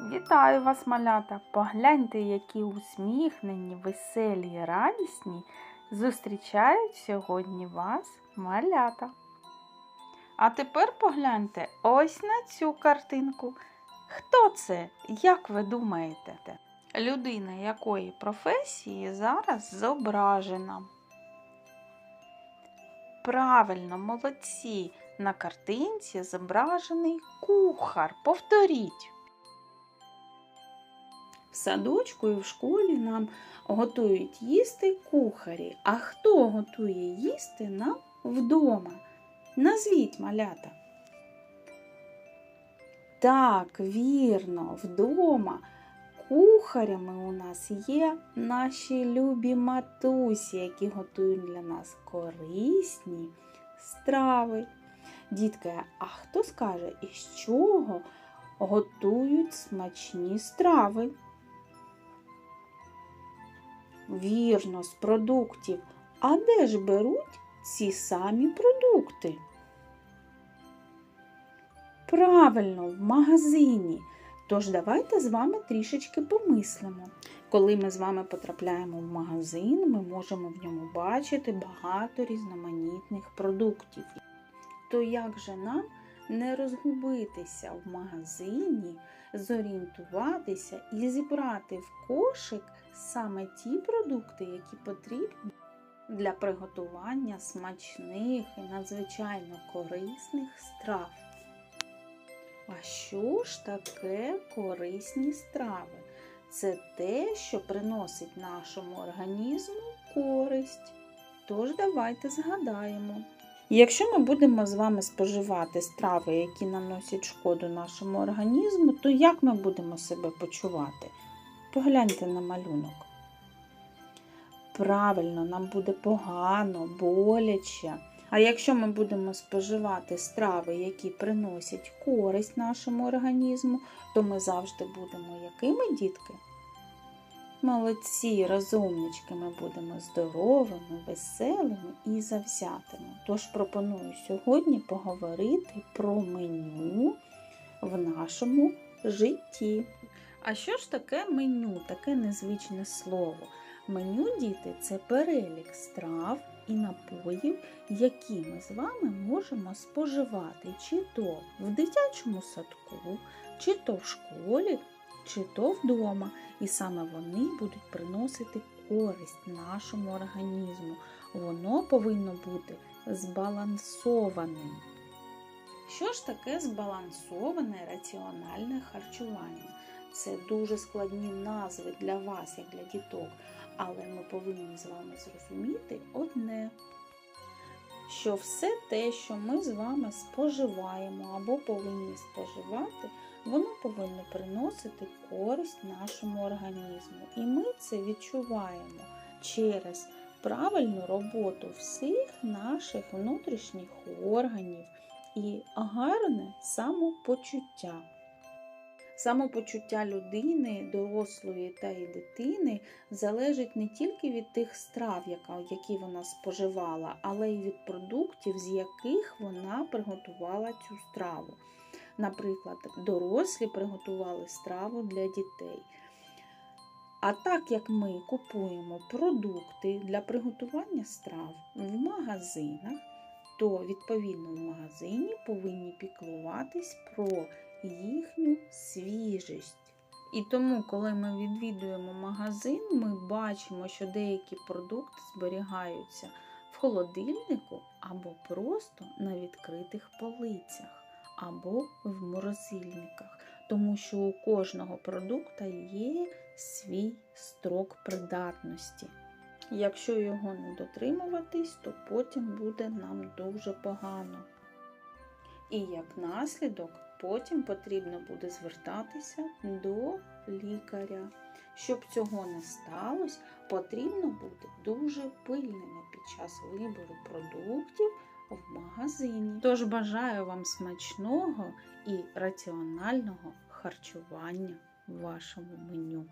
Вітаю вас, малята! Погляньте, які усміхнені, веселі радісні зустрічають сьогодні вас малята. А тепер погляньте ось на цю картинку. Хто це? Як ви думаєте? Людина якої професії зараз зображена? Правильно, молодці! На картинці зображений кухар. Повторіть. В садочку і в школі нам готують їсти кухарі. А хто готує їсти нам вдома? Назвіть малята. Так, вірно, вдома кухарями у нас є наші любі матусі, які готують для нас корисні страви. Дітки, а хто скаже, із чого готують смачні страви? Вірно, з продуктів. А де ж беруть ці самі продукти? Правильно, в магазині. Тож давайте з вами трішечки помислимо. Коли ми з вами потрапляємо в магазин, ми можемо в ньому бачити багато різноманітних продуктів. То як же нам не розгубитися в магазині, зорієнтуватися і зібрати в кошик саме ті продукти, які потрібні для приготування смачних і надзвичайно корисних страв. А що ж таке корисні страви? Це те, що приносить нашому організму користь. Тож давайте згадаємо. Якщо ми будемо з вами споживати страви, які наносять шкоду нашому організму, то як ми будемо себе почувати? Погляньте на малюнок. Правильно, нам буде погано, боляче. А якщо ми будемо споживати страви, які приносять користь нашому організму, то ми завжди будемо якими дітки? Молодці, розумнички, ми будемо здоровими, веселими і завзятими. Тож пропоную сьогодні поговорити про меню в нашому житті. А що ж таке меню, таке незвичне слово? Меню, діти, це перелік страв і напоїв, які ми з вами можемо споживати чи то в дитячому садку, чи то в школі, чи то вдома. І саме вони будуть приносити користь нашому організму. Воно повинно бути збалансованим. Що ж таке збалансоване раціональне харчування? Це дуже складні назви для вас, як для діток, але ми повинні з вами зрозуміти одне, що все те, що ми з вами споживаємо або повинні споживати, воно повинно приносити користь нашому організму. І ми це відчуваємо через правильну роботу всіх наших внутрішніх органів і гарне самопочуття. Самопочуття людини, дорослої та і дитини залежить не тільки від тих страв, які вона споживала, але й від продуктів, з яких вона приготувала цю страву. Наприклад, дорослі приготували страву для дітей. А так як ми купуємо продукти для приготування страв в магазинах, то відповідно в магазині повинні піклуватись про їхню свіжість. І тому, коли ми відвідуємо магазин, ми бачимо, що деякі продукти зберігаються в холодильнику або просто на відкритих полицях, або в морозильниках, тому що у кожного продукта є свій строк придатності. Якщо його не дотримуватись, то потім буде нам дуже погано. І як наслідок, потім потрібно буде звертатися до лікаря. Щоб цього не сталося, потрібно бути дуже пильними під час вибору продуктів в магазині. Тож бажаю вам смачного і раціонального харчування в вашому меню.